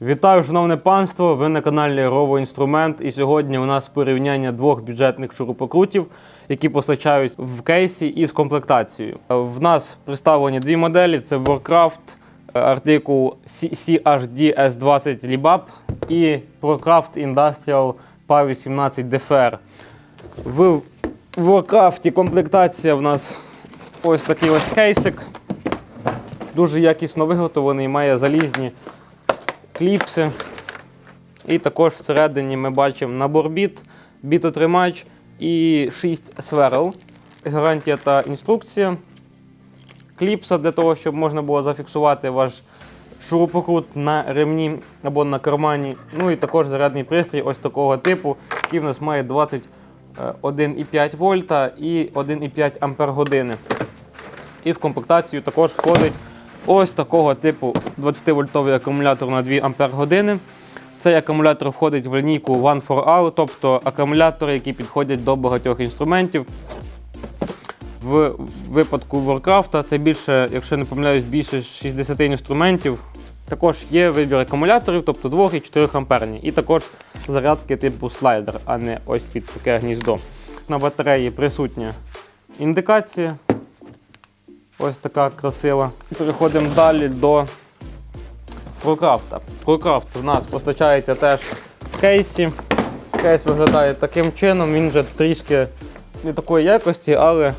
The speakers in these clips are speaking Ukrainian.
Вітаю, шановне панство! Ви на каналі Rovo Інструмент. І сьогодні у нас порівняння двох бюджетних шурупокрутів, які постачають в кейсі із комплектацією. В нас представлені дві моделі: це Warcraft е, артикул CHD S20 Libab і ProCraft Industrial PA 18 DFR. В Warcraft комплектація в нас ось такий ось кейсик. Дуже якісно виготовлений, має залізні кліпси. І також всередині ми бачимо набор біт, бітотримач і 6 сверл. Гарантія та інструкція. Кліпса для того, щоб можна було зафіксувати ваш шурупокрут на ремні або на кармані. Ну і також зарядний пристрій ось такого типу, який в нас має 21,5 вольта і 1,5 ампер години. І в комплектацію також входить ось такого типу 20-вольтовий акумулятор на 2 Ампер години. Цей акумулятор входить в лінійку One for All, тобто акумулятори, які підходять до багатьох інструментів. В випадку Warcraft це більше, якщо не помиляюсь, більше 60 інструментів. Також є вибір акумуляторів, тобто 2 і 4 амперні. І також зарядки типу слайдер, а не ось під таке гніздо. На батареї присутня індикація. Ось така красива. Переходимо далі до ProCraft. ProCraft у нас постачається теж в кейсі. Кейс виглядає таким чином, він вже трішки не такої якості, але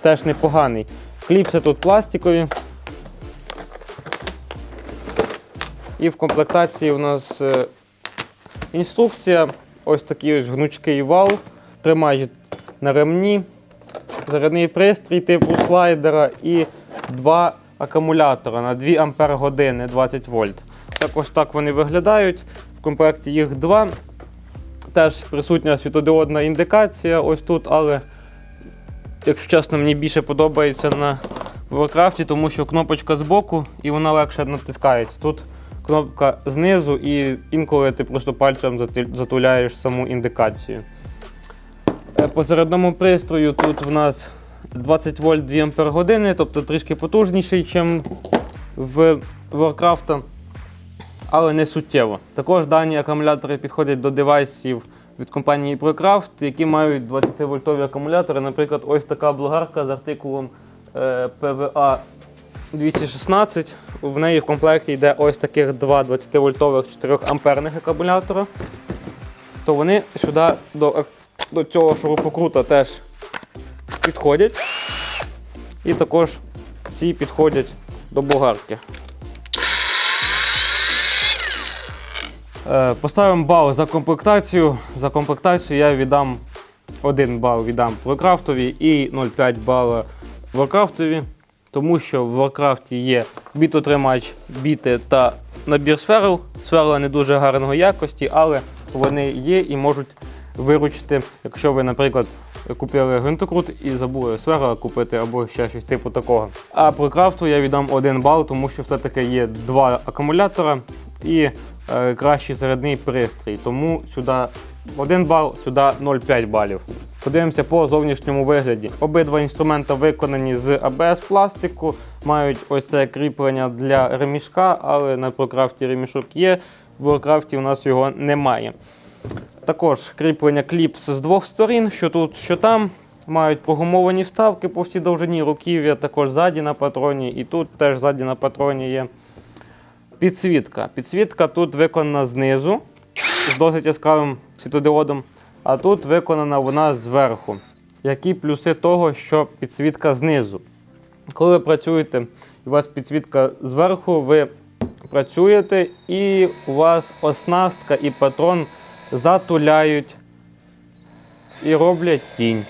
теж непоганий. Кліпси тут пластикові. І в комплектації у нас е, інструкція, ось такий ось гнучкий вал, тримач на ремні, зарядний пристрій типу слайдера і два акумулятора на 2 Ампер години 20 вольт. Так ось так вони виглядають. В комплекті їх два. Теж присутня світодіодна індикація ось тут, але, якщо чесно, мені більше подобається на Warcraft, тому що кнопочка збоку і вона легше натискається. Тут кнопка знизу, і інколи ти просто пальцем затуляєш саму індикацію. Е, По зарядному пристрою тут в нас 20 вольт 2 ампер тобто трішки потужніший, ніж в Warcraft, але не суттєво. Також дані акумулятори підходять до девайсів від компанії ProCraft, які мають 20-вольтові акумулятори. Наприклад, ось така блогарка з артикулом е, PVA 216. В неї в комплекті йде ось таких два 20-вольтових 4 амперних акумулятора. То вони сюди до, до цього шурупокрута теж підходять. І також ці підходять до болгарки. Е, Поставимо бал за комплектацію. За комплектацію я віддам 1 бал віддам Warcraftові і 0,5 бала Warcraftові, тому що в Warcraft є бітотримач, біти та набір сферл. Сверла не дуже гарної якості, але вони є і можуть виручити, якщо ви, наприклад, купили гвинтокрут і забули сферу купити або ще щось типу такого. А про крафту я віддам 1 бал, тому що все-таки є два акумулятора і е, кращий зарядний пристрій. Тому сюди 1 бал, сюди 0,5 балів. Подивимося по зовнішньому вигляді. Обидва інструмента виконані з АБС пластику, мають ось це кріплення для ремішка, але на прокрафті ремішок є, в Warcraft у нас його немає. Також кріплення кліпс з двох сторін, що тут, що там. Мають прогумовані вставки по всій довжині руків'я, також ззаді на патроні, і тут теж ззаді на патроні є підсвітка. Підсвітка тут виконана знизу з досить яскравим світодіодом, а тут виконана вона зверху. Які плюси того, що підсвітка знизу? Коли ви працюєте і у вас підсвітка зверху, ви працюєте і у вас оснастка і патрон затуляють і роблять тінь.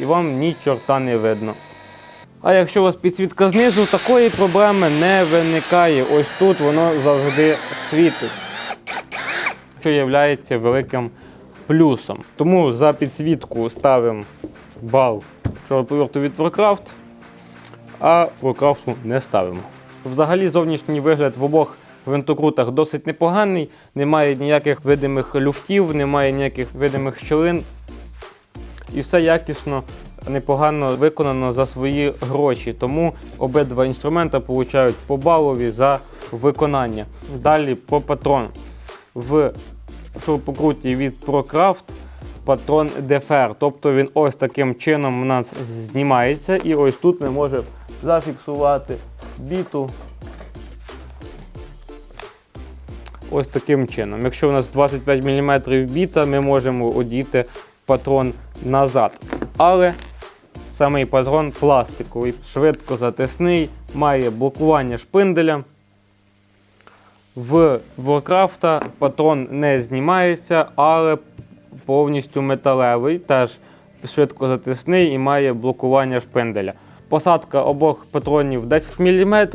І вам ні чорта не видно. А якщо у вас підсвітка знизу, такої проблеми не виникає. Ось тут воно завжди світить, що є великим плюсом. Тому за підсвітку ставимо бал шуруповерту від Warcraft, а Warcraft не ставимо. Взагалі зовнішній вигляд в обох гвинтокрутах досить непоганий, немає ніяких видимих люфтів, немає ніяких видимих щілин. І все якісно непогано виконано за свої гроші. Тому обидва інструмента получають по балові за виконання. Далі по патрон. В шурупокруті від ProCraft патрон DFR. Тобто він ось таким чином у нас знімається. І ось тут ми можемо зафіксувати біту. Ось таким чином. Якщо у нас 25 мм біта, ми можемо одіти патрон назад. Але самий патрон пластиковий, швидко затисний, має блокування шпинделя. В Warcraft патрон не знімається, але повністю металевий, теж швидко затисний і має блокування шпинделя. Посадка обох патронів 10 мм.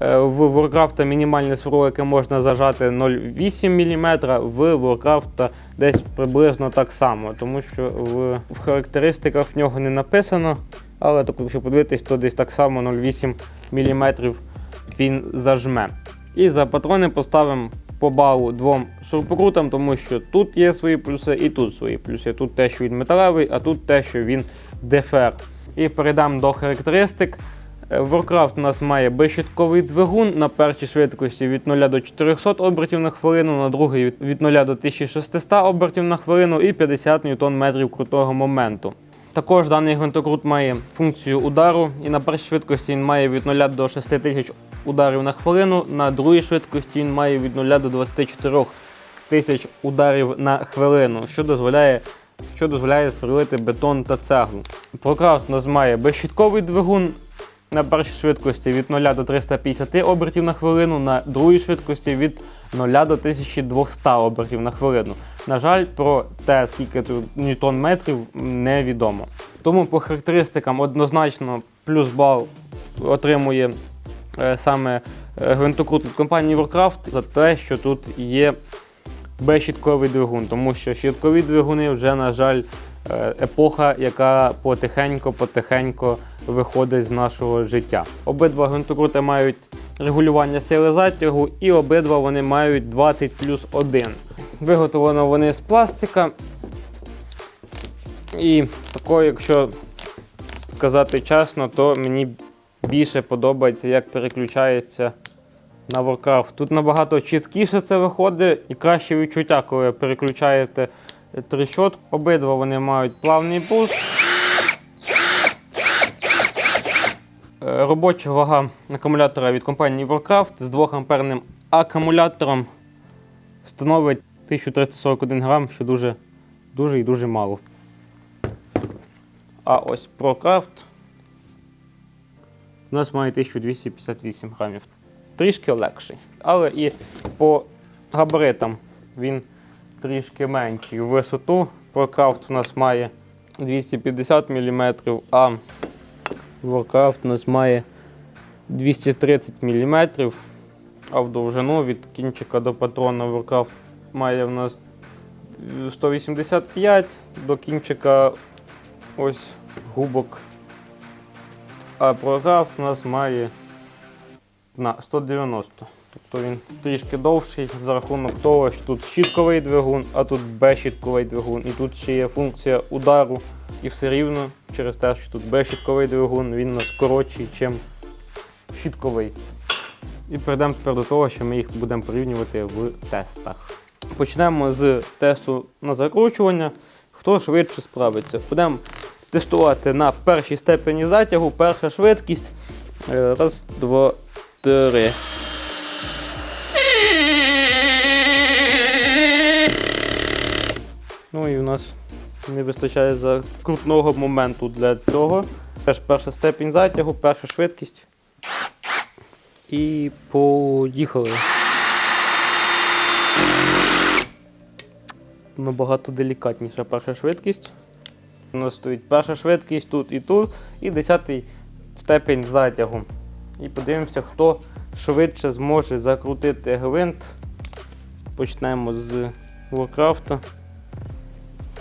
В Warcraft мінімальне сверло, яке можна зажати 0,8 мм, в Warcraft десь приблизно так само, тому що в, в характеристиках в нього не написано, але так, якщо подивитись, то десь так само 0,8 мм він зажме. І за патрони поставимо по балу двом шурупокрутам, тому що тут є свої плюси і тут свої плюси. Тут те, що він металевий, а тут те, що він дефер. І перейдемо до характеристик. Е, Warcraft у нас має безщитковий двигун на першій швидкості від 0 до 400 обертів на хвилину, на другій від- від 0 до 1600 обертів на хвилину і 50 ньютон-метрів крутого моменту. Також даний гвинтокрут має функцію удару, і на першій швидкості він має від 0 до 6000 ударів на хвилину, на другій швидкості він має від 0 до 24 тисяч ударів на хвилину, що дозволяє, що дозволяє сверлити бетон та цеглу. Прокрафт у нас має безщитковий двигун на першій швидкості від 0 до 350 обертів на хвилину, на другій швидкості від 0 до 1200 обертів на хвилину. На жаль, про те, скільки тут ньютон метрів, невідомо. Тому по характеристикам однозначно плюс бал отримує е, саме е, гвинтокрут від компанії Warcraft за те, що тут є безщітковий двигун, тому що щіткові двигуни вже, на жаль, е, епоха, яка потихенько-потихенько виходить з нашого життя. Обидва гвинтокрути мають регулювання сили затягу, і обидва вони мають 20 плюс 1. Виготовлено вони з пластика. І такою, якщо сказати чесно, то мені більше подобається, як переключається на Warcraft. Тут набагато чіткіше це виходить і краще відчуття, коли переключаєте трещотку. Обидва вони мають плавний пуск. Е, Робоча вага акумулятора від компанії Warcraft з 2 амперним акумулятором становить 1341 грам, що дуже, дуже і дуже мало. А ось ProCraft у нас має 1258 грамів. Трішки легший. Але і по габаритам він трішки менший. Висоту ProCraft у нас має 250 мм, а Warcraft у нас має 230 мм, а в довжину від кінчика до патрона Warcraft має в нас 185 до кінчика ось губок. А ProCraft у нас має на 190. Тобто він трішки довший за рахунок того, що тут щітковий двигун, а тут безщітковий двигун. І тут ще є функція удару. І все рівно через те, що тут безщітковий двигун, він у нас коротший, ніж щітковий. І перейдемо тепер до того, що ми їх будемо порівнювати в тестах. Почнемо з тесту на закручування. Хто швидше справиться? Будемо тестувати на першій степені затягу, перша швидкість. Е, Раз, два, три. Ну і у нас не вистачає закрутного моменту для цього. Теж перша степінь затягу, перша швидкість. І поїхали. Набагато делікатніша перша швидкість. У нас стоїть перша швидкість тут і тут, і 10 степень затягу. І подивимося, хто швидше зможе закрутити гвинт. Почнемо з Warcraft.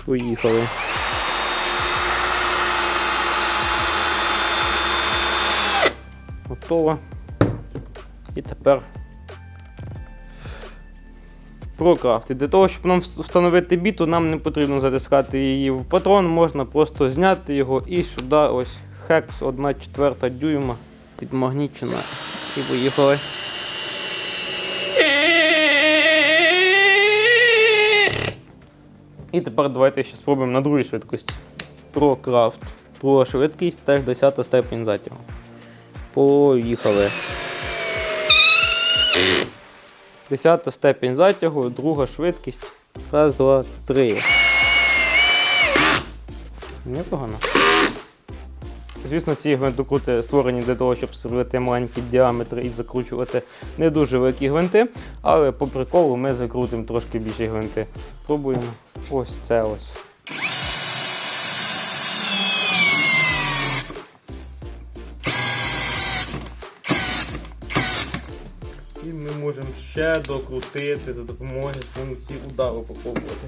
Поїхали. Готово. І тепер. І для того, щоб нам встановити біту, нам не потрібно затискати її в патрон, можна просто зняти його і сюди ось хекс 1 четверта дюйма підмагнічена. І поїхали. І тепер давайте ще спробуємо на другій швидкості. Про крафт, Друга швидкість, теж 10 степень затягу. Поїхали. 10 степень затягу, друга швидкість. Раз, два, три. Непогано. Звісно, ці гвинтокрути створені для того, щоб сверлити маленькі діаметри і закручувати не дуже великі гвинти, але по приколу ми закрутимо трошки більші гвинти. Пробуємо ось це ось. І ми можемо ще докрутити за допомогою функції удару попробувати.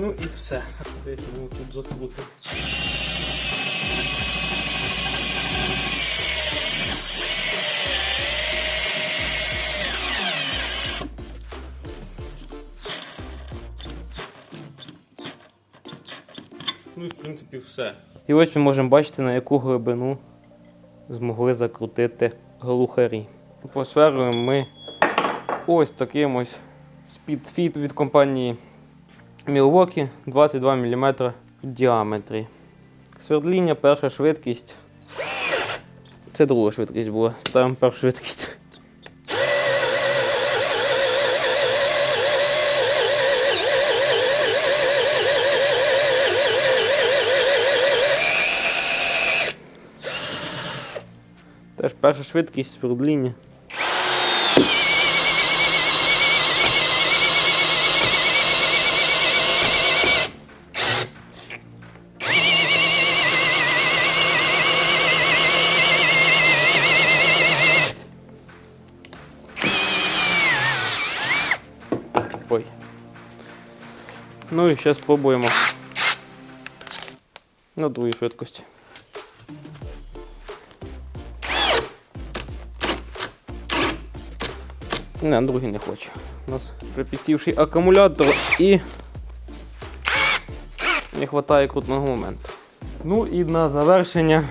Ну і все. Десь ми тут закрутимо. Ну і в принципі все. І ось ми можемо бачити, на яку глибину змогли закрутити глухарі. Посверлюємо ми ось таким ось спідфіт від компанії Milwaukee 22 мм в діаметрі. Свердління, перша швидкість. Це друга швидкість була. Ставимо першу швидкість. Теж перша швидкість свердління. І спробуємо на другій швидкості. Не, другий не хочу. У нас припідсівший акумулятор і не вистачає крутного моменту. Ну і на завершення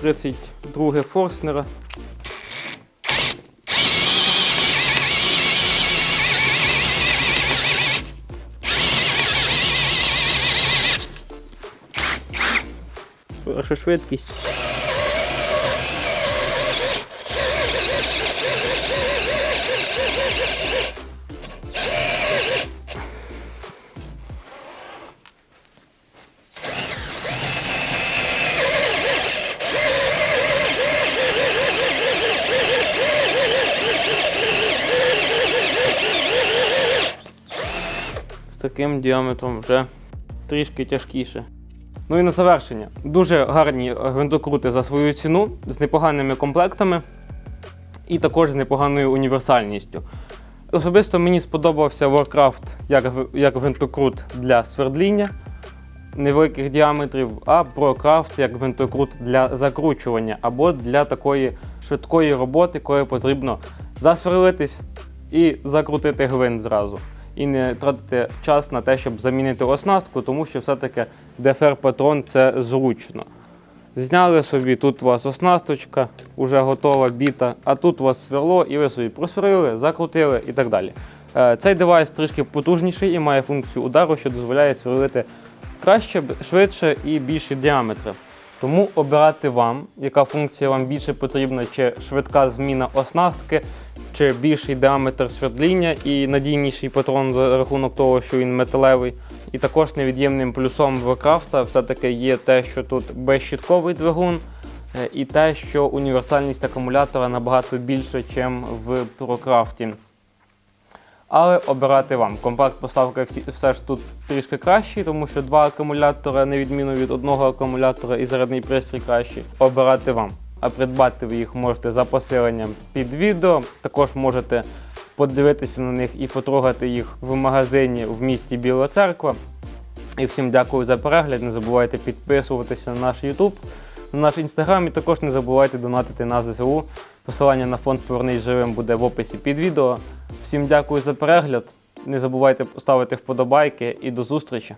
32 Форснера. Перша швидкість. з таким діаметром вже трішки тяжкіше. Ну і на завершення. Дуже гарні гвинтокрути за свою ціну, з непоганими комплектами і також з непоганою універсальністю. Особисто мені сподобався Warcraft як, як гвинтокрут для свердління невеликих діаметрів, а ProCraft як гвинтокрут для закручування або для такої швидкої роботи, коли потрібно засверлитись і закрутити гвинт зразу. І не тратити час на те, щоб замінити оснастку, тому що все-таки DFR-патрон це зручно. Зняли собі, тут у вас оснасточка, вже готова біта, а тут у вас сверло, і ви собі просверлили, закрутили і так далі. Е, Цей девайс трішки потужніший і має функцію удару, що дозволяє сверлити краще, швидше і більші діаметри. Тому обирати вам, яка функція вам більше потрібна, чи швидка зміна оснастки, чи більший діаметр свердління і надійніший патрон за рахунок того, що він металевий. І також невід'ємним плюсом Warcraft все-таки є те, що тут безщітковий двигун, е, і те, що універсальність акумулятора набагато більша, ніж в ProCraft. Але обирати вам. Компакт поставка все ж тут трішки кращий, тому що два акумулятора, на відміну від одного акумулятора і зарядний пристрій кращий. Обирати вам. А придбати ви їх можете за посиленням під відео. Також можете подивитися на них і потрогати їх в магазині в місті Біла Церква. І всім дякую за перегляд. Не забувайте підписуватися на наш YouTube, на наш інстаграм і також не забувайте донатити на ЗСУ. Посилання на фонд Повернись живим буде в описі під відео. Всім дякую за перегляд. Не забувайте ставити вподобайки і до зустрічі!